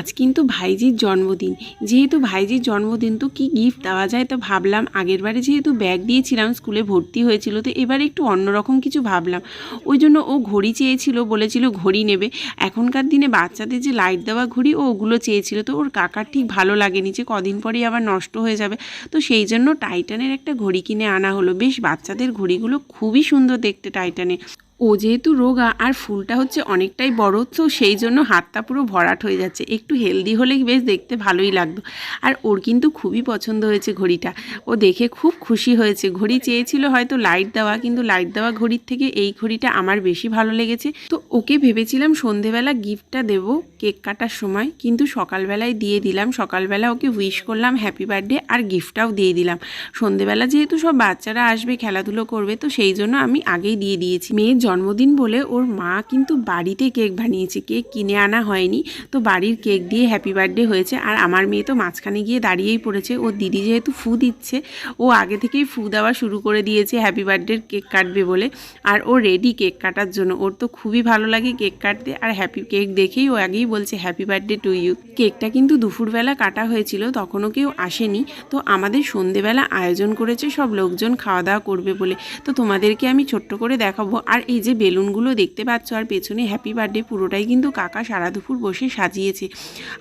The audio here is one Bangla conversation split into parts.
আজ কিন্তু ভাইজির জন্মদিন। যেহেতু ভাইজির জন্মদিন, তো কি গিফট দেওয়া যায় তো ভাবলাম। আগের বারে যেহেতু ব্যাগ দিয়েছিলাম, স্কুলে ভর্তি হয়েছিল, তো এবার একটু অন্যরকম কিছু ভাবলাম। ওই জন্য ও ঘড়ি চেয়েছিল, বলেছিল ঘড়ি নেবে। এখনকার দিনে বাচ্চাদের যে লাইট দেওয়া ঘড়ি, ও ওগুলো চেয়েছিল। তো ওর কাকার ঠিক ভালো লাগেনি যে কদিন পরেই আবার নষ্ট হয়ে যাবে। তো সেই জন্য টাইটানের একটা ঘড়ি কিনে আনা হলো। বেশ, বাচ্চাদের ঘড়িগুলো খুবই সুন্দর দেখতে টাইটানে ও যেহেতু রোগা আর ফুলটা হচ্ছে অনেকটাই বড়, তো সেই জন্য হাতটা পুরো ভরাট হয়ে যাচ্ছে। একটু হেলদি হলে বেশ দেখতে ভালোই লাগতো। আর ওর কিন্তু খুবই পছন্দ হয়েছে ঘড়িটা। ও দেখে খুব খুশি হয়েছে। ঘড়ি চেয়েছিল হয়তো লাইট দেওয়া, কিন্তু লাইট দেওয়া ঘড়ির থেকে এই ঘড়িটা আমার বেশি ভালো লেগেছে। তো ওকে ভেবেছিলাম সন্ধেবেলা গিফটটা দেব কেক কাটার সময়, কিন্তু সকালবেলায় দিয়ে দিলাম। সকালবেলা ওকে উইশ করলাম হ্যাপি বার্থডে আর গিফটটাও দিয়ে দিলাম। সন্ধেবেলা যেহেতু সব বাচ্চারা আসবে, খেলাধুলো করবে, তো সেই জন্য আমি আগেই দিয়ে দিয়েছি। মেয়ের জন্মদিন বলে ওর মা কিন্তু বাড়িতে কেক বানিয়েছে। কেক কিনে আনা হয়নি। তো বাড়ির কেক দিয়ে হ্যাপি বার্থডে হয়েছে। আর আমার মেয়ে তো মাঝখানে গিয়ে দাঁড়িয়েই পড়েছে। ওর দিদি যেহেতু ফু দিচ্ছে, ও আগে থেকেই ফু দেওয়া শুরু করে দিয়েছে হ্যাপি বার্থডের কেক কাটবে বলে। আর ও রেডি কেক কাটার জন্য। ওর তো খুবই ভালো লাগে কেক কাটতে। আর হ্যাপি কেক দেখেই ও আগেই বলছে হ্যাপি বার্থডে টু ইউ কেকটা কিন্তু দুপুরবেলা কাটা হয়েছিল, তখনও কেউ আসেনি। তো আমাদের সন্ধেবেলা আয়োজন করেছে সব লোকজন, খাওয়া দাওয়া করবে বলে। তো তোমাদেরকে আমি ছোট্ট করে দেখাবো। আর এই যে বেলুনগুলো দেখতে পাচ্ছ আর পেছনে হ্যাপি বার্থডে পুরোটাই কিন্তু কাকা সারা দুপুর বসে সাজিয়েছে।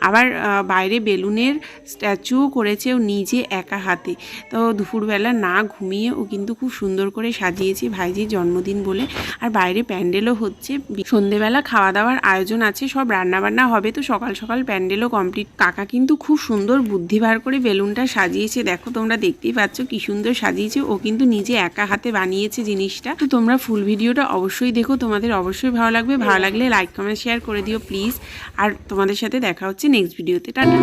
আবার বাইরে বেলুনের স্ট্যাচুও করেছে ও নিজে একা হাতে। তো দুপুরবেলা না ঘুমিয়ে ও কিন্তু খুব সুন্দর করে সাজিয়েছে ভাইজির জন্মদিন বলে। আর বাইরে প্যান্ডেলও হচ্ছে। সন্ধেবেলা খাওয়া দাওয়ার আয়োজন আছে, সব রান্নাবান্না হবে। তো সকাল সকাল প্যান্ডেলও কমপ্লিট কাকা কিন্তু খুব সুন্দর বুদ্ধি বার করে বেলুনটা সাজিয়েছে। দেখো তোমরা দেখতেই পাচ্ছ কি সুন্দর সাজিয়েছে। ও কিন্তু নিজে একা হাতে বানিয়েছে জিনিসটা। তো তোমরা ফুল ভিডিওটা অবশ্যই অবশ্যই দেখো তোমাদের অবশ্যই ভালো লাগবে। ভালো লাগলে লাইক কমেন্ট শেয়ার করে দিও প্লিজ আর তোমাদের সাথে দেখা হচ্ছে নেক্সট ভিডিওতে টাটা।